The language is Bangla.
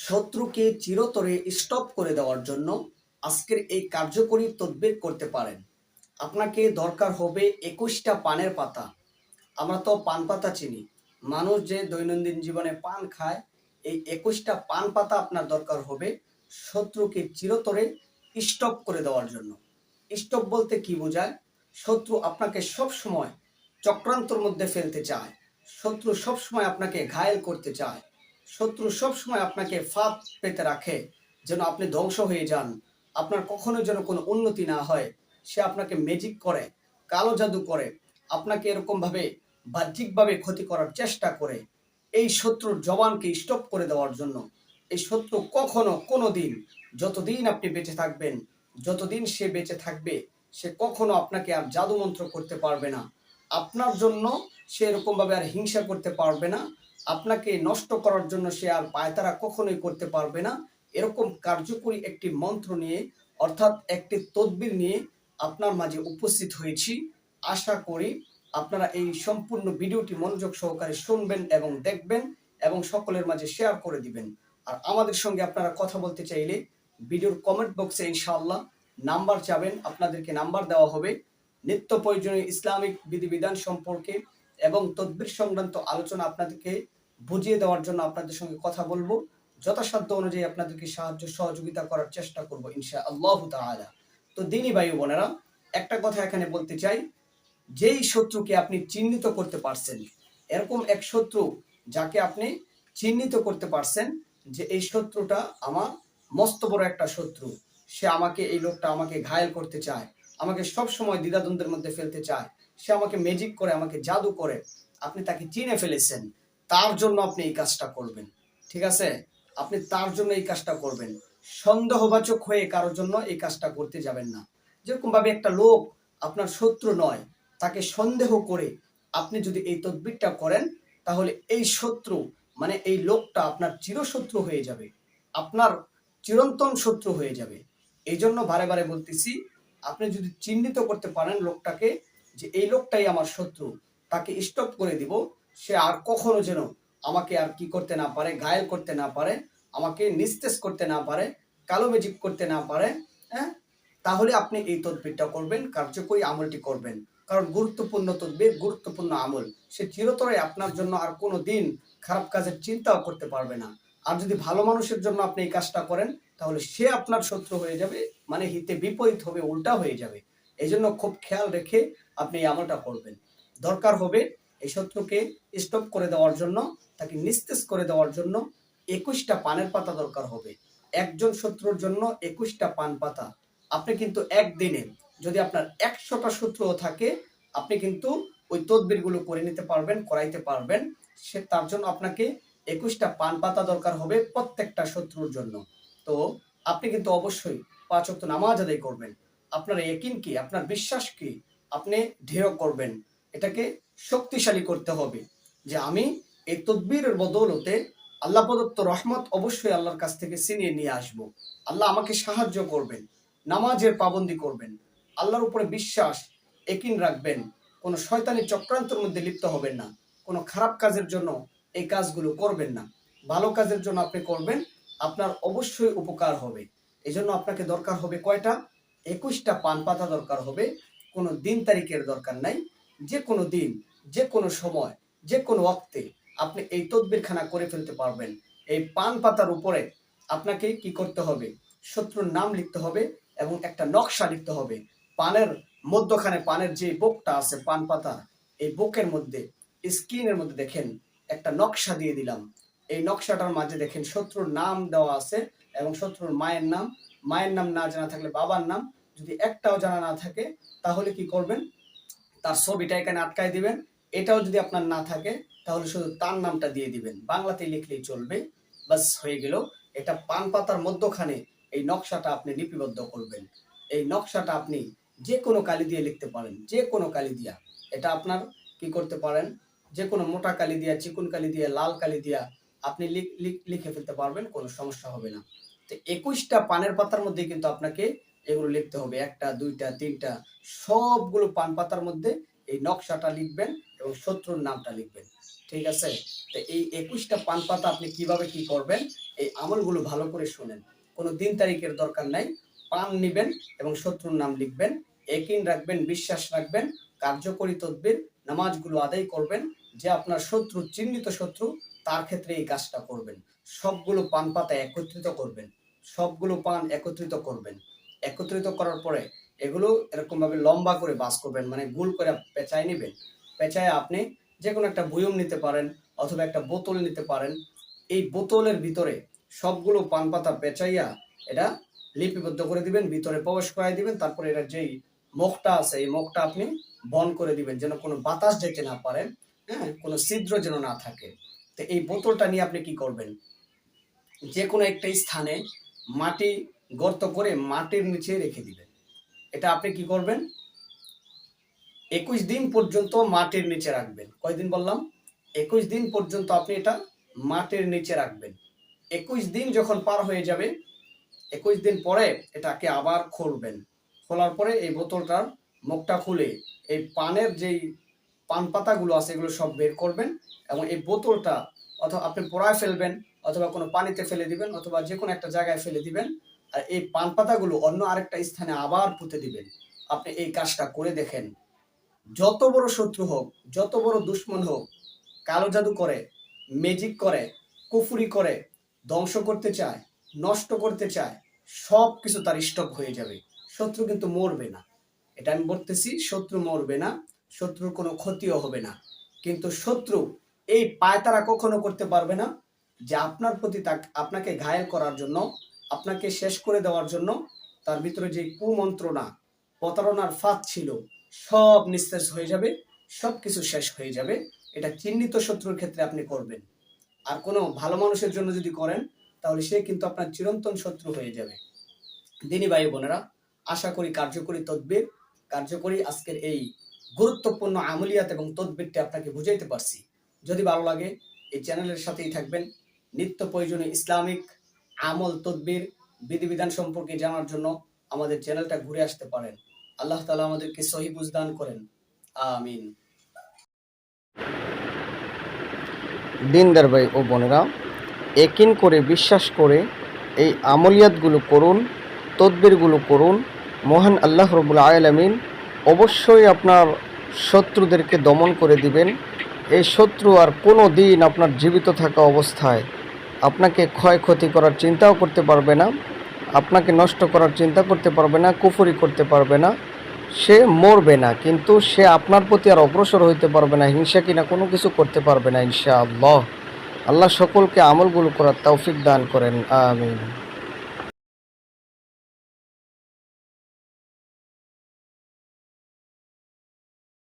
শত্রুকে চিরতরে স্টপ করে দেওয়ার জন্য আজকের এই কার্যকরী তদবির করতে পারেন। আপনাকে দরকার হবে একুশটা পানের পাতা। আমরা তো পান পাতা চিনি। মানুষ যে দৈনন্দিন জীবনে পান খায়, এই একুশটা পান পাতা আপনার দরকার হবে শত্রুকে চিরতরে স্টপ করে দেওয়ার জন্য। স্টপ বলতে কি বোঝায়? শত্রু আপনাকে সব সময় চক্রান্তর মধ্যে ফেলতে চায়। শত্রু সব সময় আপনাকে ঘায়েল করতে চায়। শত্রু সব সময় আপনাকে ফাঁদ পেতে রাখে, যেন আপনি ধ্বংস হয়ে যান। আপনার কখনো যেন কোনো উন্নতি না হয়। সে আপনাকে ম্যাজিক করে, কালো জাদু করে, আপনাকে এরকমভাবে বাহ্যিকভাবে ক্ষতি করার চেষ্টা করে। এই শত্রুর জবানকে স্টপ করে দেওয়ার জন্য। এই শত্রু কখনো কোনো দিন যতদিন আপনি বেঁচে থাকবেন, যতদিন সে বেঁচে থাকবে, সে কখনো আপনাকে আর জাদু মন্ত্র করতে পারবে না। আপনার জন্য সে এরকমভাবে আর হিংসা করতে পারবে না। আপনাকে নষ্ট করার জন্য সে আর পায়তারা কখনোই করতে পারবে না। এরকম কার্যকরী একটি মন্ত্র নিয়ে, অর্থাৎ একটি তদবির নিয়ে আপনার মাঝে উপস্থিত হয়েছি। আশা করি আপনারা এই সম্পূর্ণ ভিডিওটি মনোযোগ সহকারে শুনবেন এবং দেখবেন এবং সকলের মাঝে শেয়ার করে দিবেন। আর আমাদের সঙ্গে আপনারা কথা বলতে চাইলে ভিডিওর কমেন্ট বক্সে ইনশাআল্লাহ নাম্বার চাবেন। আপনাদেরকে নাম্বার দেওয়া হবে। নিত্য প্রয়োজনীয় ইসলামিক বিধিবিধান সম্পর্কে এবং তদবির সংক্রান্ত আলোচনা আপনাদেরকে বুঝিয়ে দেওয়ার জন্য আপনাদের সঙ্গে কথা বলব। যথাসাধ্য অনুযায়ী আপনাদেরকে সাহায্য, সহযোগিতা করার চেষ্টা করব ইনশা আল্লাহ তাআলা। তো দিনী ভাই বোনেরা, একটা কথা এখানে বলতে চাই। যেই শত্রুকে আপনি চিহ্নিত করতে পারছেন, এরকম এক শত্রু যাকে আপনি চিহ্নিত করতে পারছেন যে এই শত্রুটা আমার মস্ত বড় একটা শত্রু। সে আমাকে, এই লোকটা আমাকে ঘায়েল করতে চায়, আমাকে সব সময় দ্বিধাদ্বন্দ্বের মধ্যে ফেলতে চায়, সে আমাকে ম্যাজিক করে, আমাকে জাদু করে। আপনি তাকে চিনে ফেলেছেন। তার জন্য আপনি এই কাজটা করবেন, ঠিক আছে? আপনি তার জন্য এই কাজটা করবেন। সন্দেহবাচক হয়ে কারোর জন্য এই কাজটা করতে যাবেন না। যেরকম ভাবে একটা লোক আপনার শত্রু নয়, তাকে সন্দেহ করে আপনি যদি এই তদবিরটা করেন, তাহলে এই শত্রু মানে এই লোকটা আপনার চিরশত্রু হয়ে যাবে। আপনার চিরন্তন শত্রু হয়ে যাবে। এই জন্য বারে বারে বলতেছি, আপনি যদি চিহ্নিত করতে পারেন লোকটাকে, যে এই লোকটাই আমার শত্রু, তাকে স্টপ করে দিব। সে আর কখনো যেন আমাকে আর কি করতে না পারে, ঘায়েল করতে না পারে, আমাকে নিস্তেজ করতে না পারে, কালো ম্যাজিক করতে না পারে হ্যাঁ? তাহলে আপনি এই তদবিরটা করবেন, কার্যকরী আমলটি করবেন। কারণ গুরুত্বপূর্ণ তদবির, গুরুত্বপূর্ণ আমল। সে চিরতরে আপনার জন্য আর কোনো দিন খারাপ কাজের চিন্তাও করতে পারবে না। আর যদি ভালো মানুষের জন্য আপনি এই কাজটা করেন, তাহলে সে আপনার শত্রু হয়ে যাবে মানে হিতে বিপরীত হবে, উল্টা হয়ে যাবে। এই জন্য খুব খেয়াল রেখে আপনি এই আমলটা করবেন। দরকার হবে এই শত্রুকে স্টপ করে দেওয়ার জন্য, তাকে নিস্তেজ করে দেওয়ার জন্য একুশটা পানের পাতা দরকার হবে। একজন শত্রুর জন্য একুশটা পান পাতা। আপনি কিন্তু একদিনে যদি আপনার একশোটা শত্রুও থাকে, আপনি কিন্তু ওই তদবিরগুলো করে নিতে পারবেন, করাইতে পারবেন। সে তার জন্য আপনাকে একুশটা পান পাতা দরকার হবে প্রত্যেকটা শত্রুর জন্য। তো আপনি কিন্তু অবশ্যই পাঁচ ওয়াক্ত নামাজ আদায় করবেন। আপনার একিন কি? আপনার বিশ্বাস কি? আপনি দৃঢ় করবেন। এটাকে শক্তিশালী করতে হবে যে আমি এই তদবিরের বদৌলতে আল্লাহ প্রদত্ত রহমত অবশ্যই আল্লাহর কাছ থেকে ছিনিয়ে নিয়ে আসব। আল্লাহ আমাকে সাহায্য করবেন, নামাজের পাবন্দি করবেন, আল্লাহর উপরে বিশ্বাস একিন রাখবেন, কোনো শয়তানি চক্রান্তের মধ্যে লিপ্ত হবেন না, কোনো খারাপ কাজের জন্য এই কাজগুলো করবেন না। ভালো কাজের জন্য আপনি করবেন, আপনার অবশ্যই উপকার হবে। এই জন্য আপনাকে দরকার হবে কয়টা? একুশটা পান পাতা দরকার হবে, কোনো দিন তারিখের দরকার নাই। যে কোনো দিন যে কোনো সময় যে কোনো অক্তে আপনি এই তদবিরখানা করে ফেলতে পারবেন। এই পান পাতার উপরে আপনাকে কি করতে হবে? শত্রুর নাম লিখতে হবে এবং একটা নকশা লিখতে হবে। পানের মধ্যখানে পানের যে বুকটা আছে, পান পাতা, এই বুকের মধ্যে, স্ক্রিনের মধ্যে দেখেন, একটা নকশা দিয়ে দিলাম। এই নকশাটার মাঝে দেখেন শত্রুর নাম দেওয়া আছে এবং শত্রুর মায়ের নাম। মায়ের নাম না জানা থাকলে বাবার নাম। যদি একটাও জানা না থাকে, তাহলে কি করবেন? তার ছবিটা এখানে আটকায় দিবেন। এটাও যদি আপনার না থাকে, তাহলে শুধু তার নামটা দিয়ে দিবেন। বাংলাতে লিখলেই চলবে। বাস হয়ে গেল। এটা পান পাতার মধ্যখানে এই নকশাটা আপনি লিপিবদ্ধ করবেন। এই নকশাটা আপনি যে কোনো কালি দিয়ে লিখতে পারেন, যে কোনো কালি দিয়া। এটা আপনার কি করতে পারেন? যে কোনো মোটা কালি দিয়া, চিকুন কালি দিয়া, লাল কালি দিয়া আপনি লিখ- ফেলতে পারবেন, কোনো সমস্যা হবে না। তো একুশটা পানের পাতার মধ্যে কিন্তু আপনাকে এগুলো লিখতে হবে, একটা, দুইটা, তিনটা, সবগুলো পান পাতার মধ্যে এই নকশাটা লিখবেন এবং শত্রুর নামটা লিখবেন, ঠিক আছে? তো এই একুশটা পান পাতা আপনি কীভাবে কি করবেন, এই আমলগুলো ভালো করে শুনেন। কোনো দিন তারিখের দরকার নাই, পান নিবেন এবং শত্রুর নাম লিখবেন একিন রাখবেন, বিশ্বাস রাখবেন, কার্যকরী তদবির, নামাজগুলো আদায় করবেন, যে আপনার শত্রু, চিহ্নিত শত্রু, তার ক্ষেত্রে এই কাজটা করবেন। সবগুলো পান পাতা একত্রিত করবেন, সবগুলো পান একত্রিত করবেন। একত্রিত করার পরে এগুলো এরকম ভাবে লম্বা করে বাস করবেন মানে গোল করে পেঁচায় নেবেন। পেঁচায় আপনি যে কোনো একটা বয়ম নিতে পারেন অথবা একটা বোতল নিতে পারেন। এই বোতলের ভিতরে সবগুলো পান পাতা পেঁচাইয়া এটা লিপিবদ্ধ করে দিবেন, ভিতরে প্রবেশ করাই দিবেন, তারপরে এটা যেই মুখটা আছে, এই মুখটা আপনি বন্ধ করে দিবেন, যেন কোনো বাতাস যেতে না পারেন হ্যাঁ কোনো ছিদ্র যেন না থাকে। তো এই বোতলটা নিয়ে আপনি কি করবেন? যে কোনো একটা স্থানে মাটি গর্ত করে মাটির নিচে রেখে দিবেন এটা আপনি কি করবেন? একুশ দিন পর্যন্ত মাটির নিচে রাখবেন। কয়দিন বললাম? একুশ দিন পর্যন্ত আপনি এটা মাটির নিচে রাখবেন। একুশ দিন যখন পার হয়ে যাবে, একুশ দিন পরে এটাকে আবার খুলবেন। খোলার পরে এই বোতলটার মুখটা খুলে এই পানের যেই পান পাতাগুলো আছে, এগুলো সব বের করবেন এবং এই বোতলটা অথবা আপনি পোড়ায় ফেলবেন অথবা কোনো পানিতে ফেলে দিবেন অথবা যে কোনো একটা জায়গায় ফেলে দিবেন। এই পান পাতাগুলো অন্য আরেকটা স্থানে আবার পুঁতে দিবেন। আপনি এই কাজটা করে দেখেন। যত বড় শত্রু হোক, যত বড় দুশ্মন হোক, কালো জাদু করে ম্যাজিক করে, কুফুরি করে, ধ্বংস করতে চায়, নষ্ট করতে চায় সব কিছু তার স্টপ হয়ে যাবে। শত্রু কিন্তু মরবে না। এটা আমি বলতেছি, শত্রু মরবে না, শত্রুর কোনো ক্ষতিও হবে না। কিন্তু শত্রু এই পায়তারা কখনো করতে পারবে না যে আপনার প্রতি আপনাকে ঘায়েল করার জন্য আপনাকে শেষ করে দেওয়ার জন্য তার ভিতরে যে কুমন্ত্রণা, প্রতারণার ফাঁদ ছিল, সব নিস্তেজ হয়ে যাবে সব কিছু শেষ হয়ে যাবে। এটা চিহ্নিত শত্রুর ক্ষেত্রে আপনি করবেন। আর কোনো ভালো মানুষের জন্য যদি করেন, তাহলে সে কিন্তু আপনার চিরন্তন শত্রু হয়ে যাবে। দিনী ভাই বোনেরা, আশা করি কার্যকরী তদবির, কার্যকরী আজকের এই গুরুত্বপূর্ণ আমলিয়াত এবং তদবিরটি আপনাকে বুঝাইতে পারছি। যদি ভালো লাগে, এই চ্যানেলের সাথেই থাকবেন। নিত্য প্রয়োজনীয় ইসলামিক আমল, তদবির, বিধিবিধান সম্পর্কে জানার জন্য আমাদের চ্যানেলটা ঘুরে আসতে পারেন। আল্লাহ তালা আমাদেরকে সহি বুঝদান করেন। আমিন। দিনদার ভাই ও বোনেরা, একিন করে বিশ্বাস করে এই আমলিয়াতগুলো করুন, তদবিরগুলো করুন, মহান আল্লাহ রবুল আয়ালামিন অবশ্যই আপনার শত্রুদেরকে দমন করে দিবেন। এই শত্রু আর কোনো দিন আপনার জীবিত থাকা অবস্থায় আপনাকে ক্ষয়ক্ষতি করার চিন্তাও করতে পারবে না, আপনাকে নষ্ট করার চিন্তা করতে পারবে না, কুফুরি করতে পারবে না, সে মরবে না, কিন্তু সে আপনার প্রতি আর অগ্রসর হইতে পারবে না, হিংসা কিনা কোনো কিছু করতে পারবে না, ইনশাআল্লাহ। আল্লাহ সকলকে আমলগুলো করার তৌফিক দান করেন, আমিন।